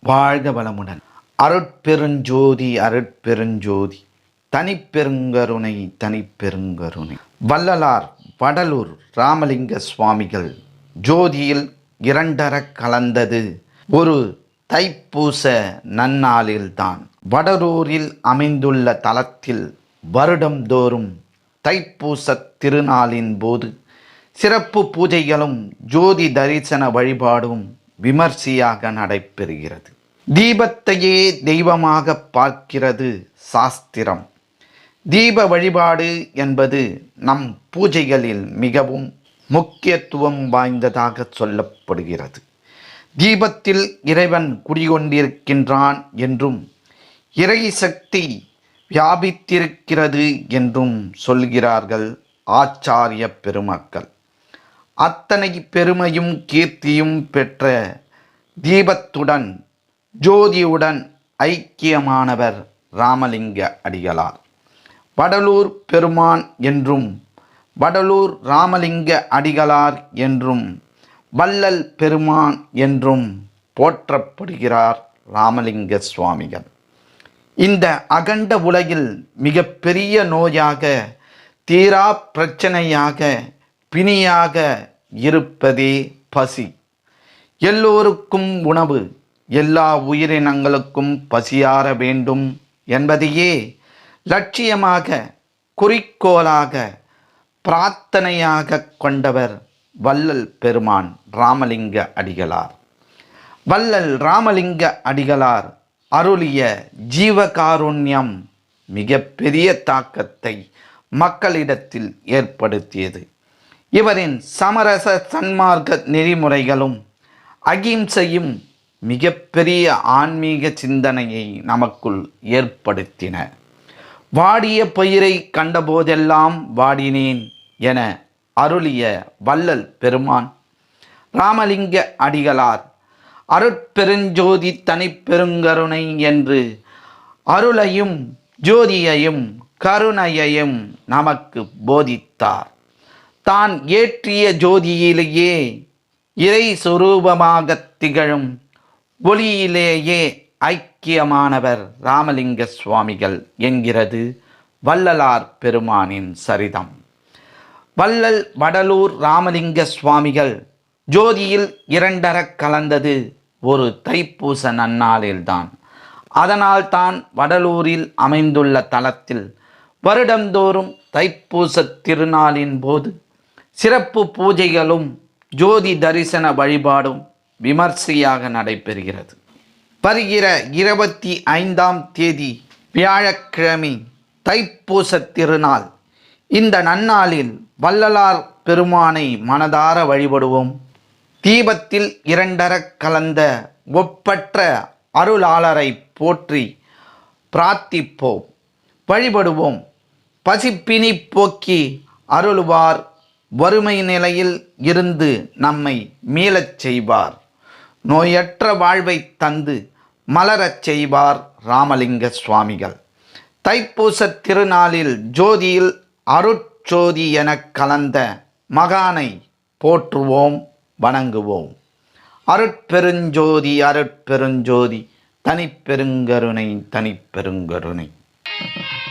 வாழ்க வளமுடன். அருட்பெருஞ்சோதி அருட்பெருஞ்சோதி தனிப்பெருங்கருணை தனிப்பெருங்கருணை. வள்ளலார் வடலூர் ராமலிங்க சுவாமிகள் ஜோதியில் இரண்டரக் கலந்தது. ஒரு தைப்பூச நன்னாளில்தான். வடலூரில் அமைந்துள்ள தலத்தில் வருடம்தோறும் தைப்பூச திருநாளின் போது சிறப்பு பூஜைகளும் ஜோதி தரிசன வழிபாடும் விமர்சையாக நடைபெறுகிறது. தீபத்தையே தெய்வமாக பார்க்கிறது சாஸ்திரம். தீப வழிபாடு என்பது நம் பூஜைகளில் மிகவும் முக்கியத்துவம் வாய்ந்ததாக சொல்லப்படுகிறது. தீபத்தில் இறைவன் குடிகொண்டிருக்கின்றான் என்றும் இறை சக்தி வியாபித்திருக்கிறது என்றும் சொல்கிறார்கள் ஆச்சாரிய பெருமக்கள். அத்தனை பெருமையும் கீர்த்தியும் பெற்ற தீபத்துடன் ஜோதியுடன் ஐக்கியமானவர் ராமலிங்க அடிகளார். வடலூர் பெருமான் என்றும் வடலூர் ராமலிங்க அடிகளார் என்றும் வள்ளல் பெருமான் என்றும் போற்றப்படுகிறார் ராமலிங்க சுவாமிகள். இந்த அகண்ட உலகில் மிகப்பெரிய நோயாக தீரா பிரச்சனையாக பிணியாக இருப்பதே பசி. எல்லோருக்கும் உணவு எல்லா உயிரினங்களுக்கும் பசியார வேண்டும் என்பதையே லட்சியமாக குறிக்கோளாக பிரார்த்தனையாக கொண்டவர் வள்ளல் பெருமான் ராமலிங்க அடிகளார். வள்ளல் ராமலிங்க அடிகளார் அருளிய ஜீவகாருண்யம் மிகப்பெரிய தாக்கத்தை மக்களிடத்தில் ஏற்படுத்தியது. இவரின் சமரச சன்மார்க்க நெறிமுறைகளும் அகிம்சையும் மிகப்பெரிய ஆன்மீக சிந்தனையை நமக்குள் ஏற்படுத்தின. வாடிய பயிரை கண்டபோதெல்லாம் வாடினேன் என அருளிய வள்ளல் பெருமான் ராமலிங்க அடிகளார் அருட்பெருஞ்சோதி தனிப்பெருங்கருணை என்று அருளையும் ஜோதியையும் கருணையையும் நமக்கு போதித்தார். தான் ஏற்றிய ஜோதியிலேயே இறை சொரூபமாக திகழும் ஒளியிலேயே ஐக்கியமானவர் ராமலிங்க சுவாமிகள் என்கிறது வள்ளலார் பெருமானின் சரிதம். வள்ளல் வடலூர் ராமலிங்க சுவாமிகள் ஜோதியில் இரண்டரக் கலந்தது ஒரு தைப்பூச நன்னாளில்தான். அதனால்தான் வடலூரில் அமைந்துள்ள தலத்தில் வருடந்தோறும் தைப்பூச திருநாளின் போது சிறப்பு பூஜைகளும் ஜோதி தரிசன வழிபாடும் விமர்சையாக நடைபெறுகிறது. வருகிற இருபத்தி ஐந்தாம் தேதி வியாழக்கிழமை தைப்பூச திருநாள். இந்த நன்னாளில் வள்ளலார் பெருமானை மனதார வழிபடுவோம். தீபத்தில் இரண்டரக் கலந்த ஒப்பற்ற அருளாளரை போற்றி பிரார்த்திப்போம். வழிபடுவோம். பசிப்பினி போக்கி அருளுவார் வறுமை நிலையில் இருந்து நம்மை மீளச் செய்வார். நோயற்ற வாழ்வை தந்து மலரச் செய்வார் ராமலிங்க சுவாமிகள். தைப்பூச திருநாளில் ஜோதியில் அருட்சோதி எனக் கலந்த மகானை போற்றுவோம் வணங்குவோம். அருட்பெருஞ்சோதி அருட்பெருஞ்சோதி தனிப்பெருங்கருணை தனிப்பெருங்கருணை.